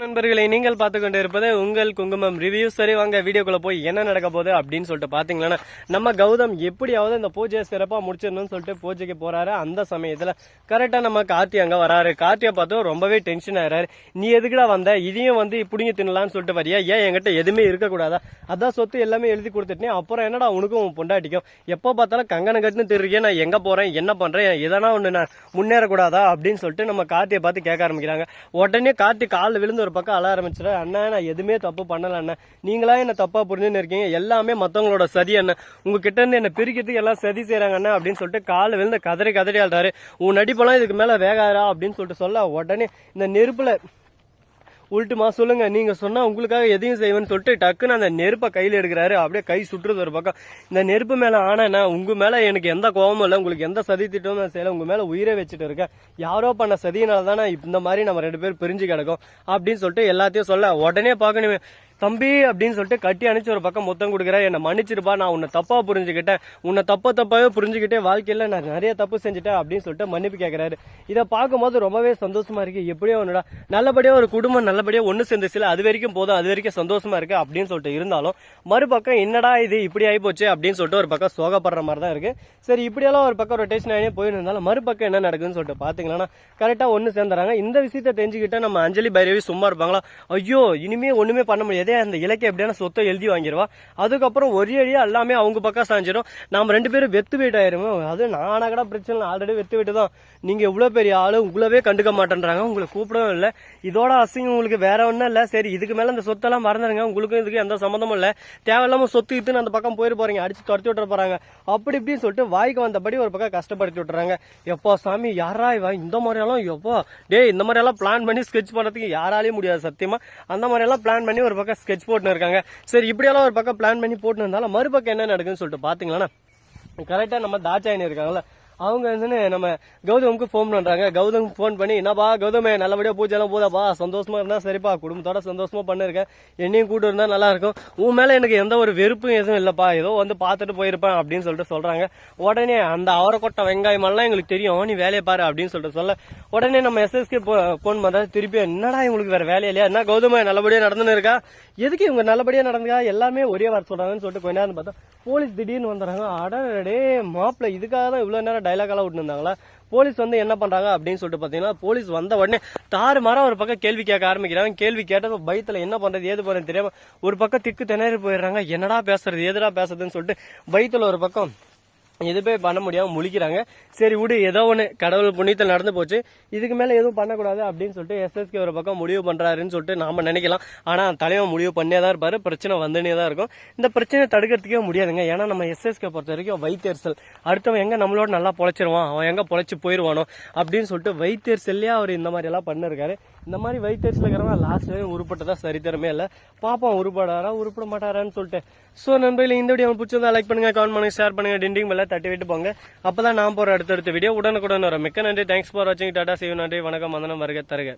நண்பர்களை நீங்கள் பார்த்து கொண்டு இருப்பது உங்கள் குங்குமம் ரிவ்யூ. சரி வாங்க வீடியோக்குள்ள போய் என்ன நடக்க போகுது அப்படின்னு சொல்லிட்டு பாத்தீங்கன்னா நம்ம கௌதம் எப்படியாவது இந்த பூஜையை சிறப்பா முடிச்சிடணும்னு சொல்லிட்டு பூஜைக்கு போறாரு. அந்த சமயத்துல கரெக்டா நம்ம கார்த்தி அங்க வராரு. கார்த்தியை பார்த்து ரொம்பவே டென்ஷன் ஆயிறாரு. நீ எதுக்குடா வந்த? இதையும் வந்து இப்படிங்க தின்னலாம்னு சொல்லிட்டு வரியா? ஏன் என்கிட்ட எதுவுமே இருக்கக்கூடாதா? அதான் சொத்து எல்லாமே எழுதி கொடுத்துட்டேன். அப்புறம் என்னடா உனக்கும் உன் பொண்டாட்டிக்கும்? எப்போ பார்த்தாலும் கங்கனை கட்டுன்னு தெரியும் நான் எங்க போறேன்? என்ன பண்றேன்? எதனா ஒண்ணு நான் முன்னேறக்கூடாதா? அப்படின்னு சொல்லிட்டு நம்ம கார்த்தியை பார்த்து கேட்க ஆரம்பிக்கிறாங்க. உடனே கார்த்தி காலில் விழுந்து ஒரு பக்கம் அழ ஆரம்பிச்சிட அண்ணா நான் எதுவுமே தப்பு பண்ணல அண்ணா. நீங்களா என்ன தப்பா புரிஞ்சுன்னு இருக்கீங்க? எல்லாமே மத்தவங்களோட சதி அண்ணன் உங்ககிட்ட இருந்து என்ன பிரிக்கிறதுக்கு எல்லாம் சதி செய்யறாங்க அண்ணா அப்படின்னு சொல்லிட்டு கால விழுந்து கதறி கதறி ஆள்றாரு. உன் நடிப்பெல்லாம் இதுக்கு மேல வேகாதா அப்படின்னு சொல்லிட்டு சொல்ல உடனே இந்த நெருப்புல உள்ட்டுமா சொல்லுங்க. நீங்க சொன்னா உங்களுக்காக எதையும் செய்வேன்னு சொல்லிட்டு டக்குன்னு அந்த நெருப்பை கையில எடுக்கிறாரு. அப்படியே கை சுற்றுறது ஒரு பக்கம். இந்த நெருப்பு மேல ஆனா உங்க மேல எனக்கு எந்த கோபமும் இல்லை. உங்களுக்கு எந்த சதி திட்டமும் நான் செய்யல. உங்க மேல உயிரை வச்சுட்டு இருக்கேன். யாரோ பண்ண சதியினால தானே இந்த மாதிரி நம்ம ரெண்டு பேரும் பிரிஞ்சு கிடக்கும். அப்படின்னு சொல்லிட்டு எல்லாத்தையும் சொல்ல. உடனே பார்க்கணுமே. தம்பி அப்படின்னு சொல்லிட்டு கட்டி அணைச்சி ஒரு பக்கம் மொத்தம் கொடுக்குற. என்னை மன்னிச்சிருப்பா நான் உன்னை தப்பா புரிஞ்சுக்கிட்டேன். உன்னை தப்ப தப்பாவே புரிஞ்சுக்கிட்டே வாழ்க்கையில நான் நிறைய தப்பு செஞ்சுட்டேன் அப்படின்னு சொல்லிட்டு மன்னிப்பு கேட்குறாரு இதை பார்க்கும்போது ரொம்பவே சந்தோஷமா இருக்கு. எப்படியோ ஒன்றுடா நல்லபடியா ஒரு குடும்பம் நல்லபடியா ஒன்று சேர்ந்துச்சுல அது வரைக்கும் போதும் அது வரைக்கும் சந்தோஷமா இருக்கு அப்படின்னு சொல்லிட்டு இருந்தாலும் மறுபக்கம் என்னடா இது இப்படி ஆகி போச்சு அப்படின்னு சொல்லிட்டு ஒரு பக்கம் சோகப்படுற மாதிரி தான் இருக்கு. சரி இப்படியெல்லாம் ஒரு பக்கம் ரொட்டேஷன் ஆகியே போயிருந்தாலும் மறுபக்கம் என்ன நடக்குதுன்னு சொல்லிட்டு பாத்தீங்கன்னா கரெக்டா ஒன்று சேர்ந்துறாங்க. இந்த விஷயத்த தெரிஞ்சுக்கிட்டா நம்ம அஞ்சலி பைரவி சும்மா இருப்பாங்களா? ஐயோ இனிமே ஒண்ணுமே பண்ண முடியாது. அந்த இலக்கிய எப்படியான சொத்தை எழுதி வாங்கிடுவா அதுக்கப்புறம் ஒரே அடியா எல்லாமே அவங்க பக்கம் சாஞ்சிடும் நாம ரெண்டு பேரும் வெத்து வீட்டு ஆயிருமோ அது நானா கூட பிரச்சனை ஆல்ரெடி வெத்து வீட்டு தான். நீங்க இவ்வளவு பெரிய ஆளு உங்களவே கண்டுக்க மாட்டேன்றாங்க. உங்களை கூப்பிடவும் இல்லை. இதோட அசிங்கம் உங்களுக்கு வேற ஒன்றும் இல்லை. சரி இதுக்கு மேல அந்த சொத்தெல்லாம் மறந்துடுங்க உங்களுக்கும் இதுக்கு எந்த சம்மந்தமும் இல்லை. தேவையில்லாம சொத்து இத்துன்னு அந்த பக்கம் போயிட்டு போறீங்க. அடிச்சு துரத்தி விட்டுற போறாங்க. அப்படி இப்படின்னு சொல்லிட்டு வாய்க்கு வந்தபடி ஒரு பக்கம் கஷ்டப்படுத்தி விட்டுறாங்க. எப்போ சாமி யாரா இவா இந்த மாதிரியெல்லாம் எப்போ? டேய் இந்த மாதிரியெல்லாம் பிளான் பண்ணி ஸ்கெட்ச் பண்ணுறதுக்கு யாராலையும் முடியாது சத்தியமா. அந்த மாதிரியெல்லாம் பிளான் பண்ணி ஒரு பக்கம் ஸ்கெட்ச் போட்டுன்னு இருக்காங்க. சரி இப்படியெல்லாம் ஒரு பக்கம் பிளான் பண்ணி போட்டுன்னு இருந்தாலும் மறுபக்கம் என்ன நடக்குதுன்னு சொல்லிட்டு பாத்தீங்களா கரெக்டா நம்ம தாச்சாயினி இருக்காங்கல்ல அவங்க வந்து நம்ம கௌதமுக்கு ஃபோன் பண்றாங்க. கௌதம் ஃபோன் பண்ணி என்னப்பா கௌதமே நல்லபடியா பூஜை எல்லாம் போதாப்பா? சந்தோஷமா இருந்தா சரிப்பா. குடும்பத்தோட சந்தோஷமா பண்ணிருக்கேன். என்னையும் கூட்டு இருந்தா நல்லா இருக்கும். உன் மேல எனக்கு எந்த ஒரு வெறுப்பும் எதுவும் இல்லப்பா. ஏதோ வந்து பார்த்துட்டு போயிருப்பேன் அப்படின்னு சொல்லிட்டு சொல்றாங்க. உடனே அந்த அவரைக்கொட்டை வெங்காயம் எல்லாம் எங்களுக்கு தெரியும். நீ வேலையை பாரு அப்படின்னு சொல்லிட்டு சொல்ல. உடனே நம்ம எஸ்எஸ்கே ஃபோன் பண்றா திருப்பி என்னடா இவங்களுக்கு வேற வேலையா இல்லையா? என்ன கௌதம நல்லபடியா நடந்துன்னு இருக்கா? எதுக்கு இவங்க நல்லபடியா நடந்துக்கா? எல்லாமே ஒரே வார்த்தை சொல்றாங்கன்னு சொல்லிட்டு கொஞ்ச நேரம் பார்த்தா போலீஸ் திடீர்னு வந்துடுறாங்க. அடடே மாப்பிள்ள இதுக்காக தான் இவ்வளவு நேரம் டைலாக் எல்லாம் போலீஸ் வந்து என்ன பண்றாங்க அப்படின்னு சொல்லிட்டு பாத்தீங்கன்னா போலீஸ் வந்த உடனே தாறு மாற ஒரு பக்கம் கேள்வி கேட்க ஆரம்பிக்கிறாங்க. கேள்வி கேட்டது பயத்துல என்ன பண்றது ஏது பண்றது தெரியாம ஒரு பக்கம் திக்கு திணறி போயிடுறாங்க. என்னடா பேசுறது எதுடா பேசுறதுன்னு சொல்லிட்டு பயத்துல ஒரு பக்கம் எதுவுமே பண்ண முடியாம முழிக்கிறாங்க. சரி விடு ஏதோ ஒன்று கடவுள் புண்ணியத்தில் நடந்து போச்சு. இதுக்கு மேலே எதுவும் பண்ணக்கூடாது அப்படின்னு சொல்லிட்டு எஸ்எஸ்கே ஒரு பக்கம் முடிவு பண்ணுறாருன்னு சொல்லிட்டு நாம நினைக்கலாம். ஆனால் தலைவன் முடிவு பண்ணியே தான் இருப்பார் பிரச்சனை வந்துனே தான் இருக்கும். இந்த பிரச்சனை தடுக்கிறதுக்கே முடியாதுங்க. ஏன்னா நம்ம எஸ்எஸ்கே பொறுத்த வரைக்கும் வைத்தறிச்சல் அடுத்தவன் எங்கே நம்மளோட நல்லா பொழைச்சிருவான் அவன் எங்கே பொழைச்சி போயிடுவானோ அப்படின்னு சொல்லிட்டு வைத்தறிச்சல்லே அவர் இந்த மாதிரி எல்லாம் பண்ணிருக்காரு. இந்த மாதிரி வைத்தறிச்சல் இருக்கிறவங்க லாஸ்ட் வரையும் உருப்பட்டதா சரித்திரமே இல்லை. பாப்போம் உருப்படாரா உருப்பட மாட்டாரான்னு சொல்லிட்டு. ஸோ நண்பர்களே இந்த வீடியோ உங்களுக்கு பிடிச்சதா லைக் பண்ணுங்க கமெண்ட் பண்ணுங்க ஷேர் பண்ணுங்க. டிண்டிங் மேலே தட்டி விட்டு போங்க. அப்பதான் நான் போற அடுத்தடுத்த வீடியோ உடனுக்குடன் வரும். மிக்க நன்றி. தேங்க்ஸ் ஃபார் வாட்சிங் டாடா சிவ நன்றி. வணக்கம். வந்தனம் வருக தருக.